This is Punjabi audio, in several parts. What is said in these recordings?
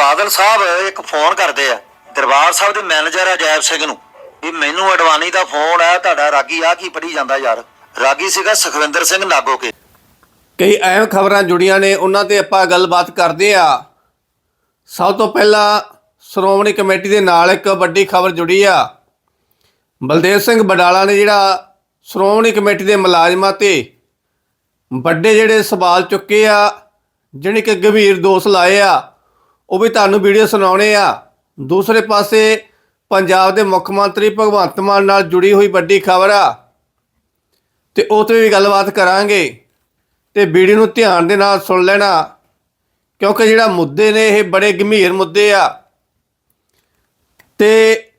ਬਾਦਲ ਸਾਹਿਬ ਇੱਕ ਫੋਨ ਕਰਦੇ ਆ। ਦਰਬਾਰ ਸਾਹਿਬ ਦੇ ਮੈਨੇਜਰ ਆ ਸਿੰਘ ਨੂੰ। ਵੀ ਮੈਨੂੰ ਅਡਵਾਨੀ ਦਾ ਫੋਨ ਆ, ਤੁਹਾਡਾ ਰਾਗੀ ਆ ਕੀ ਪੜੀ ਜਾਂਦਾ ਯਾਰ? ਰਾਗੀ ਸੀਗਾ ਸੁਖਵਿੰਦਰ ਸਿੰਘ ਨਾਗੋਕੇ ਕਈ ਅਹਿਮ ਖਬਰਾਂ ਜੁੜੀਆਂ ਨੇ, ਉਹਨਾਂ ਤੇ ਆਪਾਂ ਗੱਲਬਾਤ ਕਰਦੇ ਆ। ਸਭ ਤੋਂ ਪਹਿਲਾਂ ਸ਼੍ਰੋਮਣੀ ਕਮੇਟੀ ਦੇ ਨਾਲ ਇੱਕ ਵੱਡੀ ਖਬਰ ਜੁੜੀ ਆ। ਬਲਦੇਵ ਸਿੰਘ ਬਡਾਲਾ ਨੇ ਜਿਹੜਾ ਸ਼੍ਰੋਮਣੀ ਕਮੇਟੀ ਦੇ ਮੁਲਾਜ਼ਮਾਂ ਤੇ ਵੱਡੇ ਜਿਹੜੇ ਸਵਾਲ ਚੁੱਕੇ ਆ ਜਿਹੜੇ ਕਿ ਗੰਭੀਰ ਦੋਸ਼ ਲਾਏ ਆ। ਉਹ ਵੀ ਤੁਹਾਨੂੰ ਵੀਡੀਓ ਸੁਣਾਉਣੇ ਆ। ਦੂਸਰੇ ਪਾਸੇ ਪੰਜਾਬ ਦੇ ਮੁੱਖ ਮੰਤਰੀ ਭਗਵੰਤ ਮਾਨ ਨਾਲ ਜੁੜੀ ਹੋਈ ਵੱਡੀ ਖਬਰ ਆ। ਤੇ ਉਹ ਤੇ ਵੀ ਗੱਲਬਾਤ ਕਰਾਂਗੇ ਤੇ ਵੀਡੀਓ ਨੂੰ ਧਿਆਨ ਦੇ ਨਾਲ ਸੁਣ ਲੈਣਾ, ਕਿਉਂਕਿ ਜਿਹੜਾ ਮੁੱਦੇ ਨੇ ਇਹ ਬੜੇ ਗੰਭੀਰ ਮੁੱਦੇ ਆ। ਤੇ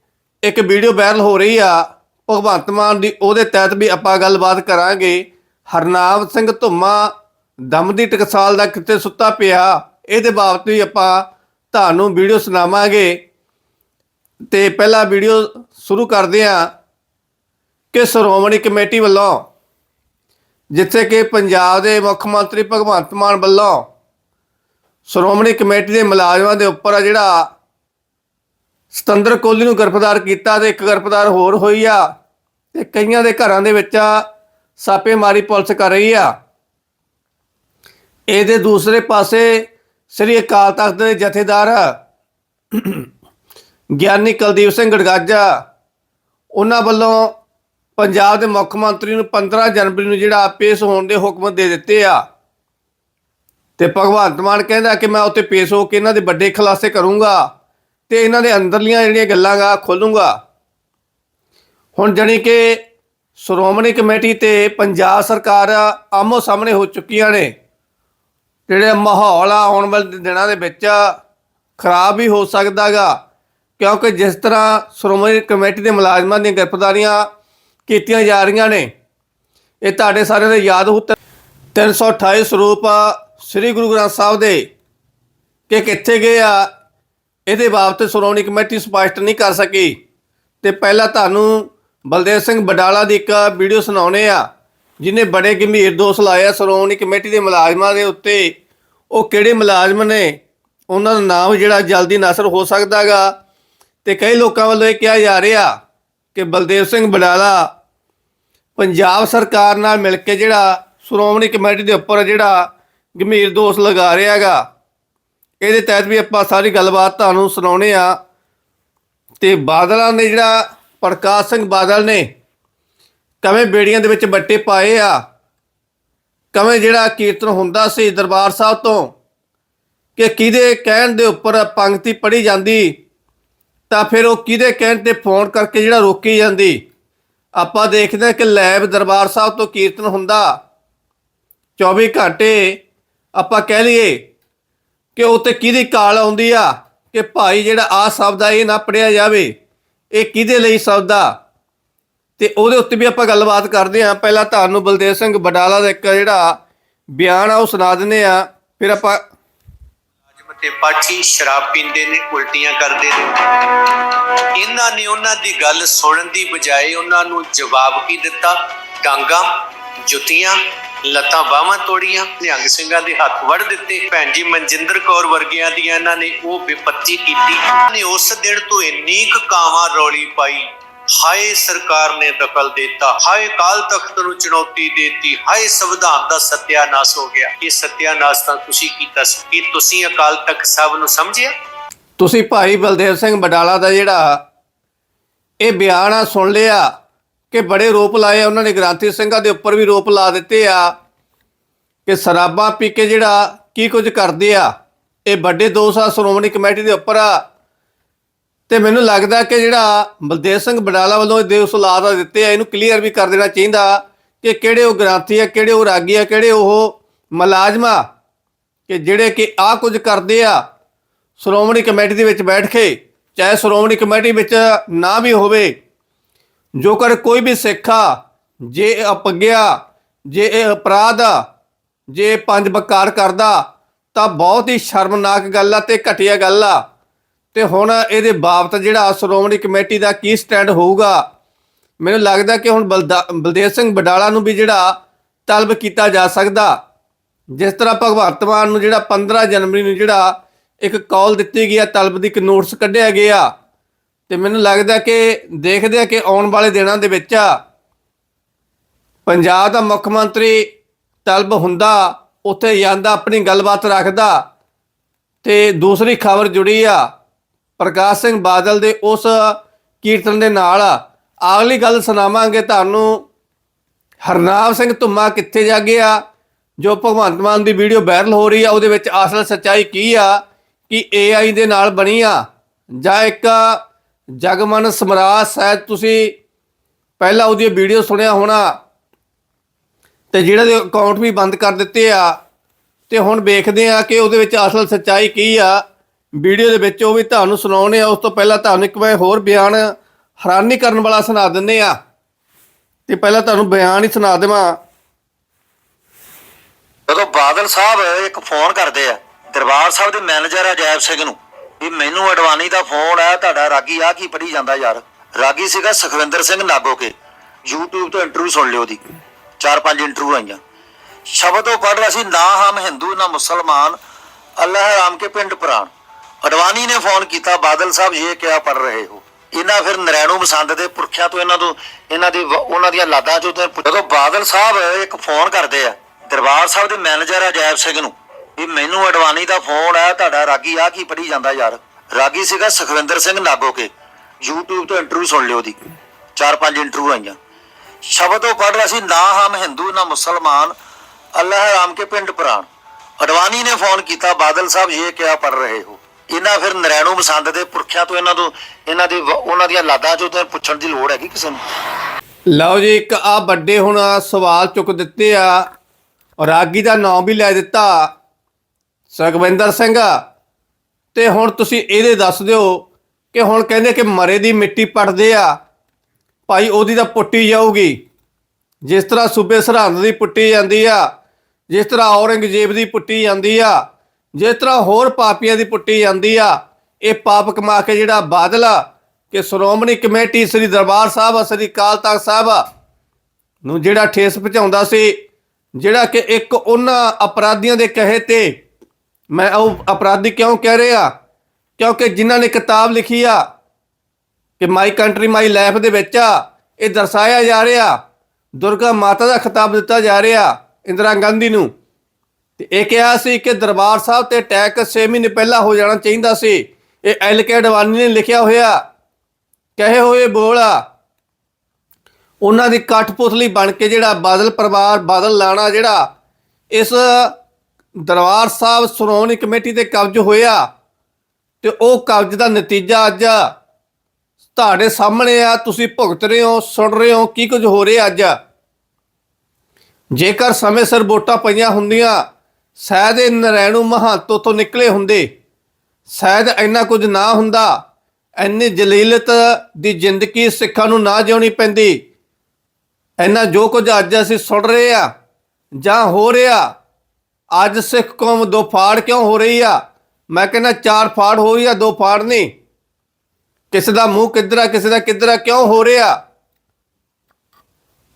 ਇੱਕ ਵੀਡੀਓ ਵਾਇਰਲ ਹੋ ਰਹੀ ਆ, ਭਗਵੰਤ ਮਾਨ ਦੀ, ਉਹਦੇ ਤਹਿਤ ਵੀ ਆਪਾਂ ਗੱਲਬਾਤ ਕਰਾਂਗੇ। ਹਰਨਾਮ ਸਿੰਘ ਧੁੰਮਾ ਦਮ ਦੀ ਟਕਸਾਲ ਦਾ ਕਿੱਥੇ ਸੁੱਤਾ ਪਿਆ, ਇਹਦੇ ਬਾਬਤ ਵੀ ਆਪਾਂ ਤੁਹਾਨੂੰ ਵੀਡੀਓ ਸੁਣਾਵਾਂਗੇ। ਤੇ ਪਹਿਲਾ ਵੀਡੀਓ ਸ਼ੁਰੂ ਕਰਦੇ ਹਾਂ ਕਿ ਸ਼੍ਰੋਮਣੀ ਕਮੇਟੀ ਵੱਲੋਂ, ਜਿੱਥੇ ਕਿ ਪੰਜਾਬ ਦੇ ਮੁੱਖ ਮੰਤਰੀ ਭਗਵੰਤ ਮਾਨ ਵੱਲੋਂ ਸ਼੍ਰੋਮਣੀ ਕਮੇਟੀ ਦੇ ਮੁਲਾਜ਼ਮਾਂ ਦੇ ਉੱਪਰ ਆ ਜਿਹੜਾ ਸਤੰਦਰ ਕੋਹਲੀ ਨੂੰ ਗ੍ਰਿਫਤਾਰ ਕੀਤਾ ਤੇ ਇੱਕ ਗ੍ਰਿਫਤਾਰ ਹੋਰ ਹੋਈ ਆ ਤੇ ਕਈਆਂ ਦੇ ਘਰਾਂ ਦੇ ਵਿੱਚ ਛਾਪੇਮਾਰੀ ਪੁਲਿਸ ਕਰ ਰਹੀ ਆ। ਇਹਦੇ ਦੂਸਰੇ ਪਾਸੇ ਸ੍ਰੀ ਅਕਾਲ ਤਖਤ ਦੇ ਜਥੇਦਾਰ ਗਿਆਨੀ ਕੁਲਦੀਪ ਸਿੰਘ ਗੜਗਾਜਾ, ਉਹਨਾਂ ਵੱਲੋਂ ਪੰਜਾਬ ਦੇ ਮੁੱਖ ਮੰਤਰੀ ਨੂੰ 15 ਜਨਵਰੀ ਨੂੰ ਜਿਹੜਾ ਪੇਸ਼ ਹੋਣ ਦੇ ਹੁਕਮ ਦੇ ਦਿੱਤੇ ਆ। ਤੇ ਭਗਵੰਤ ਮਾਨ ਕਹਿੰਦਾ ਕਿ ਮੈਂ ਉੱਥੇ ਪੇਸ਼ ਹੋ ਕੇ ਇਹਨਾਂ ਦੇ ਵੱਡੇ ਖੁਲਾਸੇ ਕਰੂੰਗਾ ਤੇ ਇਹਨਾਂ ਦੇ ਅੰਦਰਲੀਆਂ ਜਿਹੜੀਆਂ ਗੱਲਾਂ ਗਾ ਖੋਲੂੰਗਾ। ਹੁਣ ਜਾਣੀ ਕਿ ਸ਼੍ਰੋਮਣੀ ਕਮੇਟੀ ਤੇ ਪੰਜਾਬ ਸਰਕਾਰ ਆਮੋ ਸਾਹਮਣੇ ਹੋ ਚੁੱਕੀਆਂ ਨੇ। ਜਿਹੜੇ ਮਾਹੌਲ ਆ ਆਉਣ ਵਾਲੇ ਦਿਨਾਂ ਦੇ ਵਿੱਚ ਖਰਾਬ ਵੀ ਹੋ ਸਕਦਾਗਾ। ਕਿਉਂਕਿ ਜਿਸ ਤਰ੍ਹਾਂ ਸ਼੍ਰੋਮਣੀ ਕਮੇਟੀ ਦੇ ਮੁਲਾਜ਼ਮਾਂ ਦੀਆਂ ਗ੍ਰਿਫਤਾਰੀਆਂ ਕੀਤੀਆਂ ਜਾ ਰਹੀਆਂ ਨੇ, ਇਹ ਤੁਹਾਡੇ ਸਾਰਿਆਂ ਦੇ ਯਾਦ ਹੋ 328 ਸਰੂਪ ਸ੍ਰੀ ਗੁਰੂ ਗ੍ਰੰਥ ਸਾਹਿਬ ਦੇ ਕਿ ਕਿੱਥੇ ਗਏ ਆ, ਇਹਦੇ ਬਾਬਤ ਸ਼੍ਰੋਮਣੀ ਕਮੇਟੀ ਸਪਸ਼ਟ ਨਹੀਂ ਕਰ ਸਕੀ। ਤੇ ਪਹਿਲਾਂ ਤੁਹਾਨੂੰ ਬਲਦੇਵ ਸਿੰਘ ਬਡਾਲਾ ਦੀ ਇੱਕ ਵੀਡੀਓ ਸੁਣਾਉਣੇ ਆ, ਜਿਨੇ ਬੜੇ ਗੰਭੀਰ ਦੋਸ਼ ਲਾਏ ਆ ਸ਼੍ਰੋਮਣੀ ਕਮੇਟੀ ਦੇ ਮੁਲਾਜ਼ਮਾਂ ਦੇ ਉੱਤੇ। ਉਹ ਕਿਹੜੇ ਮੁਲਾਜ਼ਮ ਨੇ? ਉਹਨਾਂ ਦਾ ਨਾਮ ਜਿਹੜਾ ਜਲਦੀ ਨਸਰ ਹੋ ਸਕਦਾਗਾ ਤੇ ਕਈ ਲੋਕਾਂ ਵੱਲੋਂ ਇਹ ਕਿਹਾ ਜਾ ਰਿਹਾ ਕਿ ਬਲਦੇਵ ਸਿੰਘ ਬਡਾਲਾ ਪੰਜਾਬ ਸਰਕਾਰ ਨਾਲ ਮਿਲ ਕੇ ਜਿਹੜਾ ਸ਼੍ਰੋਮਣੀ ਕਮੇਟੀ ਦੇ ਉੱਪਰ ਜਿਹੜਾ ਗੰਭੀਰ ਦੋਸ਼ ਲਗਾ ਰਿਹਾ ਹੈਗਾ। ਇਹਦੇ ਤਹਿਤ ਵੀ ਆਪਾਂ ਸਾਰੀ ਗੱਲਬਾਤ ਤੁਹਾਨੂੰ ਸੁਣਾਉਣੇ ਆ ਤੇ ਬਾਦਲਾਂ ਨੇ ਜਿਹੜਾ ਪ੍ਰਕਾਸ਼ ਸਿੰਘ ਬਾਦਲ ਨੇ ਕਵੇਂ ਬੇੜੀਆਂ ਦੇ ਵਿੱਚ ਬੱਟੇ ਪਾਏ ਆ ਕਵੇਂ ਜਿਹੜਾ ਕੀਰਤਨ ਹੁੰਦਾ ਸੀ ਦਰਬਾਰ ਸਾਹਿਬ ਤੋਂ ਕਿ ਕਿਹਦੇ ਕਹਿਣ ਦੇ ਉੱਪਰ ਪੰਕਤੀ ਪੜੀ ਜਾਂਦੀ, ਤਾਂ ਫਿਰ ਉਹ ਕਿਹਦੇ ਕਹਿਣ ਤੇ ਫੋਨ ਕਰਕੇ ਜਿਹੜਾ ਰੋਕੀ ਜਾਂਦੀ? ਆਪਾਂ ਦੇਖਦੇ ਹਾਂ ਕਿ ਲੈਬ ਦਰਬਾਰ ਸਾਹਿਬ ਤੋਂ ਕੀਰਤਨ ਹੁੰਦਾ। 24 ਘੰਟੇ ਆਪਾਂ ਕਹਿ ਲਈਏ ਕਿ ਉੱਤੇ ਕਿਹਦੀ ਕਾਲ ਆਉਂਦੀ ਆ? ਕਿ ਭਾਈ ਜਿਹੜਾ ਆ ਸ਼ਬਦ ਆ, ਇਹ ਨਾ ਪੜਿਆ ਜਾਵੇ। ਇਹ ਕਿਹਦੇ ਲਈ ਸ਼ਬਦ ਆ? ਤੇ ਉਹਦੇ ਉੱਤੇ ਵੀ ਆਪਾਂ ਗੱਲਬਾਤ ਕਰਦੇ ਹਾਂ। ਪਹਿਲਾਂ ਤੁਹਾਨੂੰ ਬਲਦੇਵ ਸਿੰਘ ਬਡਾਲਾ ਦਾ ਇੱਕ ਜਿਹੜਾ ਬਿਆਨ ਆ, ਉਹ ਸੁਣਾ ਦਿੰਦੇ ਆ ਫਿਰ ਆਪਾਂ ਤੇ ਪਾਠੀ ਸ਼ਰਾਬ ਪੀਂਦੇ ਨੇ, ਉਲਟੀਆਂ ਕਰਦੇ ਨੇ। ਇਹਨਾਂ ਨੇ ਉਹਨਾਂ ਦੀ ਗੱਲ ਸੁਣਨ ਦੀ ਬਜਾਏ ਉਹਨਾਂ ਨੂੰ ਜਵਾਬ ਕੀ ਦਿੱਤਾ? ਡਾਂਗਾ, ਜੁੱਤੀਆਂ, ਲੱਤਾਂ ਬਾਹਾਂ ਤੋੜੀਆਂ, ਨਿਹੰਗ ਸਿੰਘਾਂ ਦੇ ਹੱਥ ਵੜ ਦਿੱਤੇ। ਭੈਣ ਜੀ, ਮਨਜਿੰਦਰ ਕੌਰ ਵਰਗਿਆਂ ਦੀਆਂ ਇਹਨਾਂ ਨੇ ਉਹ ਵਿਪੱਤੀ ਕੀਤੀ। ਇਹਨਾਂ ਨੇ ਉਸ ਦਿਨ ਤੋਂ ਇੰਨੀ ਕੁ ਕਾਵਾਂ ਰੌਲੀ ਪਾਈ। ਹਾਏ ਸਰਕਾਰ ਨੇ ਦਖਲ ਦਿੱਤਾ, ਹਾਏ ਕਾਲ ਤਖਤ ਨੂੰ ਚੁਣੌਤੀ ਦਿੱਤੀ, ਹਾਏ ਸੰਵਿਧਾਨ ਦਾ ਸਤਿਆਨਾਸ਼ ਹੋ ਗਿਆ। ਇਹ ਸਤਿਆਨਾਸ਼ ਤਾਂ ਤੁਸੀਂ ਕੀਤਾ ਸੀ। ਕੀ ਤੁਸੀਂ ਅਕਾਲ ਤਖਤ ਸਾਹਿਬ ਨੂੰ ਸਮਝਿਆ? ਤੁਸੀਂ ਭਾਈ ਬਲਦੇਵ ਸਿੰਘ ਬਡਾਲਾ ਦਾ ਜਿਹੜਾ ਇਹ ਬਿਆਨ ਆ, ਸੁਣ ਲਿਆ ਕਿ ਬੜੇ ਰੋਪ ਲਾਏ ਉਹਨਾਂ ਨੇ ਗ੍ਰਾਂਥੀ ਸਿੰਘਾਂ ਦੇ ਉੱਪਰ ਵੀ ਰੋਪ ਲਾ ਦਿੱਤੇ ਆ ਕਿ ਸ਼ਰਾਬਾਂ ਪੀ ਕੇ ਜਿਹੜਾ ਕੀ ਕੁਝ ਕਰਦੇ ਆ, ਇਹ ਵੱਡੇ ਦੋਸ਼ ਆ, ਸ਼੍ਰੋਮਣੀ ਕਮੇਟੀ ਦੇ ਉੱਪਰ ਆ ਤੇ ਮੈਨੂੰ ਲੱਗਦਾ ਕਿ ਜਿਹੜਾ ਬਲਦੇਵ ਸਿੰਘ ਬਡਾਲਾ ਵੱਲੋਂ ਇਹ ਦੋਸ਼ ਲਾ ਦਾ ਦਿੱਤੇ ਆ, ਇਹਨੂੰ ਕਲੀਅਰ ਵੀ ਕਰ ਦੇਣਾ ਚਾਹੀਦਾ ਕਿ ਕਿਹੜੇ ਉਹ ਗ੍ਰਾਂਥੀ ਆ, ਕਿਹੜੇ ਉਹ ਰਾਗੀ ਆ, ਕਿਹੜੇ ਉਹ ਮੁਲਾਜ਼ਮਾ ਕਿ ਜਿਹੜੇ ਕਿ ਆ ਕੁਝ ਕਰਦੇ ਆ, ਸ਼੍ਰੋਮਣੀ ਕਮੇਟੀ ਦੇ ਵਿੱਚ ਬੈਠ ਕੇ, ਚਾਹੇ ਸ਼੍ਰੋਮਣੀ ਕਮੇਟੀ ਵਿੱਚ ਨਾ ਵੀ ਹੋਵੇ ਜੋ ਕਰ ਕੋਈ ਵੀ ਸਿੱਖਾ ਜੇ ਇਹ ਅਪਗਿਆ, ਜੇ ਇਹ ਅਪਰਾਧ ਆ, ਜੇ ਪੰਜ ਬਕਾਰ ਕਰਦਾ, ਤਾਂ ਬਹੁਤ ਹੀ ਸ਼ਰਮਨਾਕ ਗੱਲ ਆ ਤੇ ਘਟੀਆ ਗੱਲ ਆ। ਤੇ ਹੁਣ ਇਹਦੇ ਬਾਬਤ ਜਿਹੜਾ ਸ਼੍ਰੋਮਣੀ ਕਮੇਟੀ ਦਾ ਕੀ ਸਟੈਂਡ ਹੋਊਗਾ, ਮੈਨੂੰ ਲੱਗਦਾ ਕਿ ਹੁਣ ਬਲਦਾ- ਬਲਦੇਵ ਸਿੰਘ ਬਡਾਲਾ ਨੂੰ ਵੀ ਜਿਹੜਾ ਤਲਬ ਕੀਤਾ ਜਾ ਸਕਦਾ। ਜਿਸ ਤਰ੍ਹਾਂ ਭਗਵੰਤ ਮਾਨ ਨੂੰ ਜਿਹੜਾ 15 ਜਨਵਰੀ ਨੂੰ ਜਿਹੜਾ ਇੱਕ ਕਾਲ ਦਿੱਤੀ ਗਈ ਆ, ਤਲਬ ਦੀ ਇੱਕ ਨੋਟਿਸ ਕੱਢਿਆ ਗਿਆ। ਤੇ ਮੈਨੂੰ ਲੱਗਦਾ ਕਿ ਦੇਖਦੇ ਆ ਕਿ ਆਉਣ ਵਾਲੇ ਦਿਨਾਂ ਦੇ ਵਿੱਚ ਪੰਜਾਬ ਦਾ ਮੁੱਖ ਮੰਤਰੀ ਤਲਬ ਹੁੰਦਾ, ਉੱਥੇ ਜਾਂਦਾ, ਆਪਣੀ ਗੱਲਬਾਤ ਰੱਖਦਾ। ਤੇ ਦੂਸਰੀ ਖਬਰ ਜੁੜੀ ਆ। ਪ੍ਰਕਾਸ਼ ਸਿੰਘ ਬਾਦਲ ਦੇ ਉਸ ਕੀਰਤਨ ਦੇ ਨਾਲ ਅਗਲੀ ਗੱਲ ਸੁਣਾਵਾਂਗੇ ਤੁਹਾਨੂੰ। ਹਰਨਾਮ ਸਿੰਘ ਧੁੰਮਾ ਕਿੱਥੇ ਜਾ ਗਿਆ? ਜੋ ਭਗਵੰਤ ਮਾਨ ਦੀ ਵੀਡੀਓ ਵਾਇਰਲ ਹੋ ਰਹੀ ਆ, ਉਹਦੇ ਵਿੱਚ ਅਸਲ ਸੱਚਾਈ ਕੀ ਆ? ਕਿ AI ਦੇ ਨਾਲ ਬਣੀ ਆ। ਜਾਂ ਇੱਕ ਜਗਮਨ ਸਮਰਾਜ, ਸ਼ਾਇਦ ਤੁਸੀਂ ਪਹਿਲਾਂ ਉਹਦੀ ਵੀਡੀਓ ਸੁਣਿਆ ਹੋਣਾ। ਤੇ ਜਿਹੜਾ ਦੇ ਅਕਾਊਂਟ ਵੀ ਬੰਦ ਕਰ ਦਿੱਤੇ ਆ। ਤੇ ਹੁਣ ਵੇਖਦੇ ਆ ਕਿ ਉਹਦੇ ਵਿੱਚ ਅਸਲ ਸੱਚਾਈ ਕੀ ਆ। ਵੀਡੀਓ ਦੇ ਵਿੱਚ ਉਹ ਵੀ ਤੁਹਾਨੂੰ ਸੁਣਾਉਣੇ ਆ। ਉਸ ਤੋਂ ਪਹਿਲਾਂ ਤੁਹਾਨੂੰ ਇੱਕ ਵਾਰ ਹੋਰ ਬਿਆਨ ਹੈਰਾਨੀ ਕਰਨ ਵਾਲਾ ਸੁਣਾ ਦਿੰਦੇ ਆ। ਤੇ ਪਹਿਲਾਂ ਤੁਹਾਨੂੰ ਬਿਆਨ ਹੀ ਸੁਣਾ ਦੇਵਾਂ। ਜਦੋਂ ਬਾਦਲ ਸਾਹਿਬ ਇੱਕ ਫੋਨ ਕਰਦੇ ਆ, ਦਰਬਾਰ ਸਾਹਿਬ ਦੇ ਮੈਨੇਜਰ ਅਜੈਬ ਸਿੰਘ ਨੂੰ, ਵੀ ਮੈਨੂੰ ਅਡਵਾਨੀ ਦਾ ਫੋਨ ਆ, ਤੁਹਾਡਾ ਰਾਗੀ ਆ ਕੀ ਪੜੀ ਜਾਂਦਾ ਯਾਰ? ਰਾਗੀ ਸੀਗਾ ਸੁਖਵਿੰਦਰ ਸਿੰਘ ਨਾਗੋਕੇ YouTube ਤੋਂ ਇੰਟਰਵਿਊ ਸੁਣ ਲਿਓ ਦੀ ਚਾਰ ਪੰਜ ਇੰਟਰਵਿਊ ਆਈਆਂ। ਸ਼ਬਦ ਉਹ ਪੜ੍ਹ ਰਿਹਾ ਸੀ, ਨਾ ਹਮ ਹਿੰਦੂ, ਨਾ ਮੁਸਲਮਾਨ, ਅੱਲਾਹ ਰਾਮ ਕੇ ਪਿੰਡ ਪ੍ਰਾਣ। ਅਡਵਾਨੀ ਨੇ ਫੋਨ ਕੀਤਾ, ਬਾਦਲ ਸਾਹਿਬ ਇਹ ਕਿਆ ਪੜ ਰਹੇ ਹੋ? ਇਹਨਾਂ ਫਿਰ ਨਰੈਣੂ ਮਸੰਦ ਦੇ ਪੁਰਖਿਆਂ ਤੋਂ ਇਹਨਾਂ ਤੋਂ ਇਹਨਾਂ ਦੀ ਉਹਨਾਂ ਦੀਆਂ ਲਾਦਾਂ ਚੋਂ ਜਦੋਂ ਬਾਦਲ ਸਾਹਿਬ ਇੱਕ ਫੋਨ ਕਰਦੇ ਆ, ਦਰਬਾਰ ਸਾਹਿਬ ਦੇ ਮੈਨੇਜਰ ਅਜੈਬ ਸਿੰਘ ਨੂੰ, ਵੀ ਮੈਨੂੰ ਅਡਵਾਨੀ ਦਾ ਫੋਨ ਆ, ਤੁਹਾਡਾ ਰਾਗੀ ਆ ਕੀ ਪੜੀ ਜਾਂਦਾ ਯਾਰ? ਰਾਗੀ ਸੀਗਾ ਸੁਖਵਿੰਦਰ ਸਿੰਘ ਨਾਗੋਕੇ YouTube ਤੋਂ ਇੰਟਰਵਿਊ ਸੁਣ ਲਿਓ ਦੀ ਚਾਰ ਪੰਜ ਇੰਟਰਵਿਊ ਆਈਆਂ। ਸ਼ਬਦ ਉਹ ਪੜ੍ਹ ਰਿਹਾ ਸੀ, ਨਾ ਹਮ ਹਿੰਦੂ, ਨਾ ਮੁਸਲਮਾਨ, ਅੱਲਾਹ ਰਾਮ ਕੇ ਪਿੰਡ ਪ੍ਰਾਣ। ਅਡਵਾਨੀ ਨੇ ਫੋਨ ਕੀਤਾ, ਬਾਦਲ ਸਾਹਿਬ ਇਹ ਕਿਆ ਪੜ ਰਹੇ ਹੋ? ਇਹਨਾਂ ਫਿਰ ਨਰੈਣੂ ਮਸੰਦ ਦੇ ਪੁਰਖਿਆਂ ਤੋਂ ਇਹਨਾਂ ਤੋਂ ਇਹਨਾਂ ਦੀ ਉਹਨਾਂ ਦੀਆਂ ਲਾਦਾਂ ਚੋਂ ਤੇ ਪੁੱਛਣ ਦੀ ਲੋੜ ਹੈਗੀ ਕਿਸੇ ਨੂੰ। ਲਓ ਜੀ, ਇੱਕ ਆ ਵੱਡੇ ਹੁਣ ਸਵਾਲ ਚੁੱਕ ਦਿੱਤੇ ਆ। ਔਰ ਰਾਗੀ ਦਾ ਨਾਮ ਵੀ ਲੈ ਦਿੱਤਾ। ਸੁਖਵਿੰਦਰ ਸਿੰਘ, ਤੇ ਹੁਣ ਤੁਸੀਂ ਇਹਦੇ ਦੱਸ ਦਿਓ ਕਿ ਹੁਣ ਕਹਿੰਦੇ ਕਿ ਮਰੇ ਦੀ ਮਿੱਟੀ ਪੜਦੇ ਆ। ਭਾਈ ਉਹਦੀ ਤਾਂ ਪੁੱਟੀ ਜਾਊਗੀ। ਜਿਸ ਤਰ੍ਹਾਂ ਸੂਬੇ ਸਰਹੰਦ ਦੀ ਪੁੱਟੀ ਜਾਂਦੀ ਆ, ਜਿਸ ਤਰ੍ਹਾਂ ਔਰੰਗਜ਼ੇਬ ਦੀ ਪੁੱਟੀ ਜਾਂਦੀ ਆ ਜਿਸ ਤਰ੍ਹਾਂ ਹੋਰ ਪਾਪੀਆਂ ਦੀ ਪੁੱਟੀ ਜਾਂਦੀ ਆ, ਇਹ ਪਾਪ ਕਮਾ ਕੇ ਜਿਹੜਾ ਬਾਦਲ ਆ, ਕਿ ਸ਼੍ਰੋਮਣੀ ਕਮੇਟੀ ਸ੍ਰੀ ਦਰਬਾਰ ਸਾਹਿਬ ਸ੍ਰੀ ਅਕਾਲ ਤਖਤ ਸਾਹਿਬ ਨੂੰ ਜਿਹੜਾ ਠੇਸ ਪਹੁੰਚਾਉਂਦਾ ਸੀ, ਜਿਹੜਾ ਕਿ ਇੱਕ ਉਹਨਾਂ ਅਪਰਾਧੀਆਂ ਦੇ ਕਹੇ ਤੇ, ਮੈਂ ਉਹ ਅਪਰਾਧੀ ਕਿਉਂ ਕਹਿ ਰਿਹਾ? ਕਿਉਂਕਿ ਜਿਨ੍ਹਾਂ ਨੇ ਕਿਤਾਬ ਲਿਖੀ ਆ, ਕਿ ਮਾਈ ਕੰਟਰੀ, ਮਾਈ ਲਾਈਫ ਦੇ ਵਿੱਚ ਆ, ਇਹ ਦਰਸਾਇਆ ਜਾ ਰਿਹਾ, ਦੁਰਗਾ ਮਾਤਾ ਦਾ ਖਿਤਾਬ ਦਿੱਤਾ ਜਾ ਰਿਹਾ, ਇੰਦਰਾ ਗਾਂਧੀ ਨੂੰ। ਤੇ ਇਹ ਕਿਹਾ ਸੀ ਕਿ ਦਰਬਾਰ ਸਾਹਿਬ ਤੇ ਟੈਕਸ 6 ਮਹੀਨੇ ਪਹਿਲਾਂ ਹੋ ਜਾਣਾ ਚਾਹੀਦਾ ਸੀ। ਇਹ ਐਲ ਕੇ ਅਡਵਾਨੀ ਨੇ ਲਿਖਿਆ ਹੋਇਆ। ਕਹੇ ਹੋਏ ਬੋਲ ਆ, ਉਹਨਾਂ ਦੀ ਕਠਪੁਤਲੀ ਬਣ ਕੇ ਜਿਹੜਾ ਬਾਦਲ ਪਰਿਵਾਰ, ਬਾਦਲ ਲਾਣਾ ਜਿਹੜਾ, ਇਸ ਦਰਬਾਰ ਸਾਹਿਬ ਸ਼੍ਰੋਮਣੀ ਕਮੇਟੀ ਤੇ ਕਬਜ਼ ਹੋਇਆ ਤੇ ਉਹ ਕਬਜ਼ ਦਾ ਨਤੀਜਾ ਅੱਜ ਤੁਹਾਡੇ ਸਾਹਮਣੇ ਆ। ਤੁਸੀਂ ਭੁਗਤ ਰਹੇ ਹੋ, ਸੁਣ ਰਹੇ ਹੋ, ਕੀ ਕੁਝ ਹੋ ਰਿਹਾ ਅੱਜ? ਜੇਕਰ ਸਮੇਂ ਸਿਰ ਵੋਟਾਂ ਪਈਆਂ ਹੁੰਦੀਆਂ ਸ਼ਾਇਦ ਇਹ ਨਰੈਣੂ ਮਹੰਤੋ ਤੋਂ ਨਿਕਲੇ ਹੁੰਦੇ। ਸ਼ਾਇਦ ਇੰਨਾ ਕੁਝ ਨਾ ਹੁੰਦਾ, ਇੰਨੀ ਜਲੀਲਤ ਦੀ ਜ਼ਿੰਦਗੀ ਸਿੱਖਾਂ ਨੂੰ ਨਾ ਜਿਉਣੀ ਪੈਂਦੀ। ਇੰਨਾ ਜੋ ਕੁਝ ਅੱਜ ਅਸੀਂ ਸੁਣ ਰਹੇ ਆ ਜਾਂ ਹੋ ਰਿਹਾ, ਅੱਜ ਸਿੱਖ ਕੌਮ ਦੋ ਫਾੜ ਕਿਉਂ ਹੋ ਰਹੀ ਆ? ਮੈਂ ਕਹਿੰਦਾ ਚਾਰ ਫਾੜ ਹੋਈ ਆ, ਦੋ ਫਾੜ ਨਹੀਂ। ਕਿਸੇ ਦਾ ਮੂੰਹ ਕਿੱਧਰ ਆ, ਕਿਸੇ ਦਾ ਕਿੱਧਰ ਆ, ਕਿਉਂ ਹੋ ਰਿਹਾ?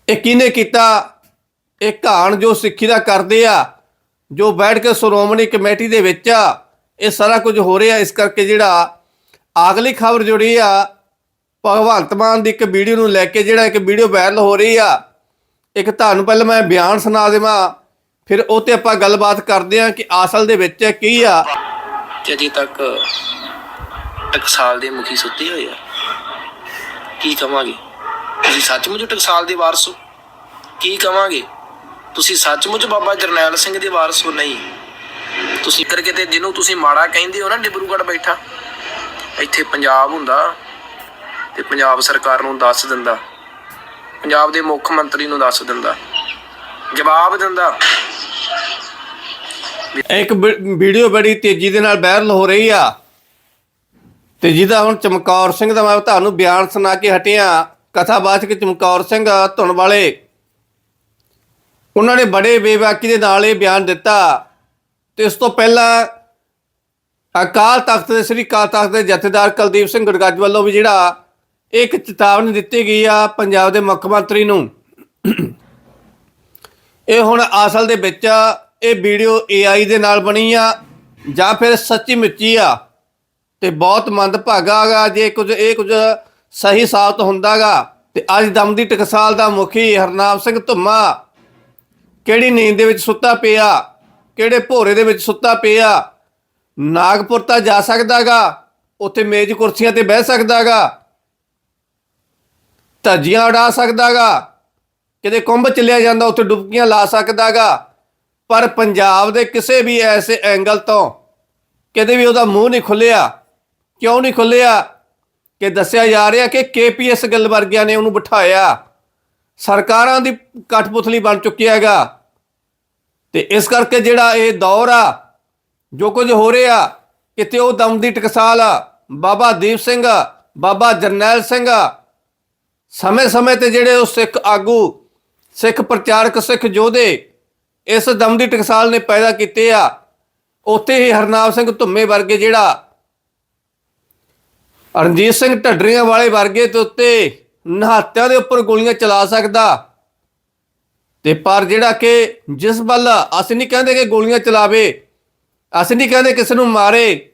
ਇਹ ਕਿਹਨੇ ਕੀਤਾ? ਇਹ ਕਹਾਣ ਜੋ ਸਿੱਖੀ ਦਾ ਕਰਦੇ ਆ ਜੋ ਬੈਠ ਕੇ ਸ਼੍ਰੋਮਣੀ ਕਮੇਟੀ ਦੇ ਵਿੱਚ ਇਹ ਸਾਰਾ ਕੁਝ ਹੋ ਰਿਹਾ ਇਸ ਕਰਕੇ ਜਿਹੜਾ ਅਗਲੀ ਖਬਰ ਜੁੜੀ ਆ, ਭਗਵੰਤ ਮਾਨ ਦੀ ਇੱਕ ਵੀਡੀਓ ਨੂੰ ਲੈ ਕੇ ਜਿਹੜਾ ਇੱਕ ਵੀਡੀਓ ਵਾਇਰਲ ਹੋ ਰਹੀ ਆ, ਇੱਕ ਤੁਹਾਨੂੰ ਪਹਿਲਾਂ ਮੈਂ ਬਿਆਨ ਸੁਣਾ ਦੇਵਾਂ, ਫਿਰ ਉਹ ਤੇ ਆਪਾਂ ਗੱਲਬਾਤ ਕਰਦੇ ਆ ਕਿ ਅਸਲ ਦੇ ਵਿੱਚ ਕੀ ਆ। ਕਿ ਅਜੇ ਤੱਕ ਟਕਸਾਲ ਦੇ ਮੁਖੀ ਸੁੱਤੇ ਹੋਏ ਆ। ਕੀ ਕਵਾਂਗੇ? ਤੁਸੀਂ ਸੱਚਮੁੱਚ ਟਕਸਾਲ ਦੇ ਵਾਰਸ ਹੋ? ਕੀ ਕਵਾਂਗੇ? ਤੁਸੀਂ ਸੱਚਮੁੱਚ ਬਾਬਾ ਜਰਨੈਲ ਸਿੰਘ ਦੇ ਵਾਰਸ ਹੋ? ਨਹੀਂ। ਤੁਸੀਂ ਕਰਕੇ ਤੇ ਜਿਹਨੂੰ ਤੁਸੀਂ ਮਾੜਾ ਕਹਿੰਦੇ ਹੋ ਨਾ, ਡਿਬਰੂਗੜ੍ਹ ਬੈਠਾ। ਇੱਥੇ ਪੰਜਾਬ ਹੁੰਦਾ ਤੇ ਪੰਜਾਬ ਸਰਕਾਰ ਨੂੰ ਦੱਸ ਦਿੰਦਾ। ਪੰਜਾਬ ਦੇ ਮੁੱਖ ਮੰਤਰੀ ਨੂੰ ਦੱਸ ਦਿੰਦਾ। ਜਵਾਬ ਦਿੰਦਾ। ਇੱਕ ਵੀਡੀਓ ਬੜੀ ਤੇਜ਼ੀ ਦੇ ਨਾਲ ਵਾਇਰਲ ਹੋ ਰਹੀ ਆ। ਤੇ ਜਿਹਦਾ ਹੁਣ ਚਮਕੌਰ ਸਿੰਘ ਦਾ ਮੈਂ ਤੁਹਾਨੂੰ ਬਿਆਨ ਸੁਣਾ ਕੇ ਹਟਿਆ। ਕਥਾਵਾਚਕ ਚਮਕੌਰ ਸਿੰਘ ਧੁਨ ਵਾਲੇ ਉਹਨਾਂ ਨੇ ਬੜੇ ਬੇਬਾਕੀ ਦੇ ਨਾਲ ਇਹ ਬਿਆਨ ਦਿੱਤਾ ਤੇ ਇਸ ਤੋਂ ਪਹਿਲਾਂ ਅਕਾਲ ਤਖਤ ਦੇ, ਸ੍ਰੀ ਅਕਾਲ ਤਖਤ ਦੇ ਜਥੇਦਾਰ ਕੁਲਦੀਪ ਸਿੰਘ ਗੜਗੱਜ ਵੱਲੋਂ ਵੀ ਜਿਹੜਾ ਇੱਕ ਚੇਤਾਵਨੀ ਦਿੱਤੀ ਗਈ ਆ ਪੰਜਾਬ ਦੇ ਮੁੱਖ ਮੰਤਰੀ ਨੂੰ। ਇਹ ਹੁਣ ਅਸਲ ਦੇ ਵਿੱਚ ਇਹ ਵੀਡੀਓ AI ਦੇ ਨਾਲ ਬਣੀ ਆ ਜਾਂ ਫਿਰ ਸੱਚੀ ਮੁੱਚੀ ਆ ਤੇ ਬਹੁਤ ਮੰਦਭਾਗਾ ਗਾ ਜੇ ਕੁਝ, ਇਹ ਕੁਝ ਸਹੀ ਸਾਬਤ ਹੁੰਦਾਗਾ ਤੇ ਅੱਜ ਦਮਦੀ ਟਕਸਾਲ ਦਾ ਮੁਖੀ ਹਰਨਾਮ ਸਿੰਘ ਧੁੰਮਾ ਕਿਹੜੀ ਨੀਂਦ ਦੇ ਵਿੱਚ ਸੁੱਤਾ ਪਿਆ? ਕਿਹੜੇ ਭੋਰੇ ਦੇ ਵਿੱਚ ਸੁੱਤਾ ਪਿਆ? ਨਾਗਪੁਰ ਤਾਂ ਜਾ ਸਕਦਾਗਾ, ਉੱਥੇ ਮੇਜ਼ ਕੁਰਸੀਆਂ ਤੇ ਬਹਿ ਸਕਦਾਗਾ। ਧੱਜੀਆਂ ਉਡਾ ਸਕਦਾਗਾ। ਕਿਤੇ ਕੁੰਭ ਚੱਲਿਆ ਜਾਂਦਾ, ਉੱਥੇ ਡੁਬਕੀਆਂ ਲਾ ਸਕਦਾਗਾ। ਪਰ ਪੰਜਾਬ ਦੇ ਕਿਸੇ ਵੀ ਐਸੇ ਐਂਗਲ ਤੋਂ ਕਿਤੇ ਵੀ ਉਹਦਾ ਮੂੰਹ ਨਹੀਂ ਖੁੱਲਿਆ। ਕਿਉਂ ਨਹੀਂ ਖੁੱਲਿਆ? ਕਿ ਦੱਸਿਆ ਜਾ ਰਿਹਾ ਕਿ ਕੇਪੀਐਸ ਗੱਲ ਵਰਗਿਆਂ ਨੇ ਉਹਨੂੰ ਬਿਠਾਇਆ। ਸਰਕਾਰਾਂ ਦੀ ਕਠਪੁਤਲੀ ਬਣ ਚੁੱਕਿਆ ਹੈਗਾ। ਤੇ ਇਸ ਕਰਕੇ ਜਿਹੜਾ ਇਹ ਦੌਰ ਆ, ਜੋ ਕੁਝ ਹੋ ਰਿਹਾ, ਕਿਤੇ ਉਹ ਦਮ ਦੀ ਟਕਸਾਲ ਆ। ਬਾਬਾ ਦੀਪ ਸਿੰਘ ਬਾਬਾ ਜਰਨੈਲ ਸਿੰਘ ਸਮੇਂ-ਸਮੇਂ ਤੇ ਜਿਹੜੇ ਉਹ ਸਿੱਖ ਆਗੂ, ਸਿੱਖ ਪ੍ਰਚਾਰਕ, ਸਿੱਖ ਯੋਧੇ, ਇਸ ਦਮ ਦੀ ਟਕਸਾਲ ਨੇ ਪੈਦਾ ਕੀਤੇ ਆ। ਉੱਥੇ ਹੀ ਹਰਨਾਮ ਸਿੰਘ ਧੁੰਮੇ ਵਰਗੇ ਜਿਹੜਾ ਰਣਜੀਤ ਸਿੰਘ ਢੱਡਰੀਆਂ ਵਾਲੇ ਵਰਗੇ ਤੇ ਉੱਤੇ ਨਹਾਤਿਆਂ ਦੇ ਉੱਪਰ ਗੋਲੀਆਂ ਚਲਾ ਸਕਦਾ। ਤੇ ਪਰ ਜਿਹੜਾ ਕਿ ਜਿਸ ਵੱਲ ਅਸੀਂ ਨਹੀਂ ਕਹਿੰਦੇ ਕਿ ਗੋਲੀਆਂ ਚਲਾਵੇ, ਅਸੀਂ ਨਹੀਂ ਕਹਿੰਦੇ ਕਿਸੇ ਨੂੰ ਮਾਰੇ,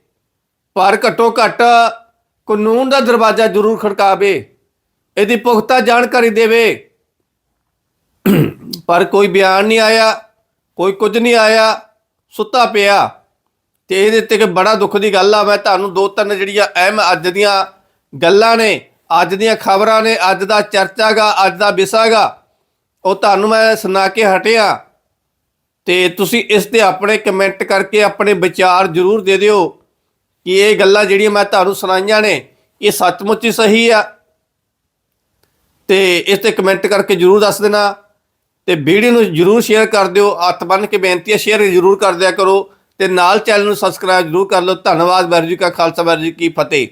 ਪਰ ਘੱਟੋ ਘੱਟ ਕਾਨੂੰਨ ਦਾ ਦਰਵਾਜ਼ਾ ਜ਼ਰੂਰ ਖੜਕਾਵੇ, ਇਹਦੀ ਪੁਖਤਾ ਜਾਣਕਾਰੀ ਦੇਵੇ। ਪਰ ਕੋਈ ਬਿਆਨ ਨਹੀਂ ਆਇਆ, ਕੋਈ ਕੁਝ ਨਹੀਂ ਆਇਆ, ਸੁੱਤਾ ਪਿਆ। ਤੇ ਇਹਦੇ ਤੇ ਕਿ ਬੜਾ ਦੁੱਖ ਦੀ ਗੱਲ ਆ, ਮੈਂ ਤੁਹਾਨੂੰ ਦੋ ਤਿੰਨ ਜਿਹੜੀਆਂ ਅਹਿਮ ਅੱਜ ਦੀਆਂ ਗੱਲਾਂ ਨੇ, ਅੱਜ ਦੀਆਂ ਖਬਰਾਂ ਨੇ, ਅੱਜ ਦਾ ਚਰਚਾਗਾ ਅੱਜ ਦਾ ਵਿਸਾਗਾ ਉਹ ਤੁਹਾਨੂੰ ਮੈਂ ਸੁਣਾ ਕੇ ਹਟਿਆ ਤੇ ਤੁਸੀਂ ਇਸ ਤੇ ਆਪਣੇ ਕਮੈਂਟ ਕਰਕੇ ਆਪਣੇ ਵਿਚਾਰ ਜ਼ਰੂਰ ਦੇ ਦਿਓ ਕਿ ਇਹ ਗੱਲਾਂ ਜਿਹੜੀਆਂ ਮੈਂ ਤੁਹਾਨੂੰ ਸੁਣਾਈਆਂ ਨੇ, ਇਹ ਸੱਚਮੁੱਚ ਹੀ ਸਹੀ ਆ। ਤੇ ਇਸ ਤੇ ਕਮੈਂਟ ਕਰਕੇ ਜਰੂਰ ਦੱਸ ਦੇਣਾ ਤੇ ਵੀਡੀਓ ਨੂੰ ਜਰੂਰ ਸ਼ੇਅਰ ਕਰ ਦਿਓ। ਹੱਥ ਬੰਨ ਕੇ ਬੇਨਤੀ ਹੈ ਸ਼ੇਅਰ ਜਰੂਰ ਕਰ ਦਿਆ ਕਰੋ ਤੇ ਨਾਲ ਚੈਨਲ ਨੂੰ ਸਬਸਕ੍ਰਾਈਬ ਜਰੂਰ ਕਰ ਲਓ। ਧੰਨਵਾਦ, ਵਾਹਿਗੁਰੂ ਜੀ ਕਾ ਖਾਲਸਾ, ਵਾਹਿਗੁਰੂ ਜੀ ਕੀ ਫਤਿਹ।